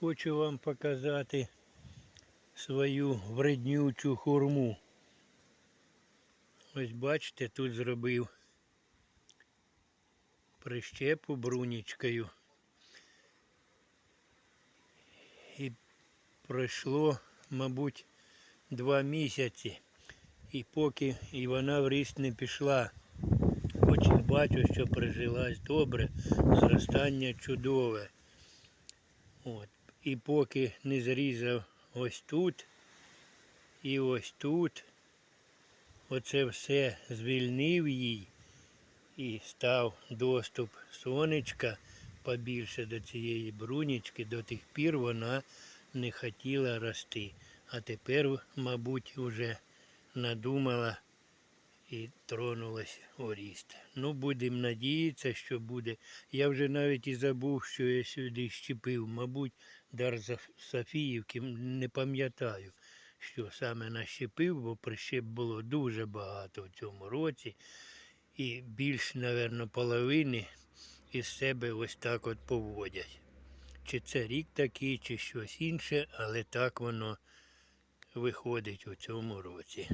хочу вам показати свою вреднючу хурму. Ось бачите, тут зробив прищепу брунічкою. І пройшло, мабуть, два місяці. І поки і вона в ріст не пішла. Хоч і бачу, що прижилась добре, зростання чудове. От. І поки не зрізав ось тут і ось тут, оце все звільнив їй і став доступ сонечка побільше до цієї брунічки, до тих пір вона не хотіла рости. А тепер, мабуть, вже надумала і тронулась у ріст. Ну, будемо надіятися, що буде. Я вже навіть і забув, що я сюди щепив. Мабуть, дар Софіївки, не пам'ятаю, що саме нащепив, бо прищеп було дуже багато в цьому році. І більш, мабуть, половини із себе ось так от поводять. Чи це рік такий, чи щось інше, але так воно виходить у цьому році.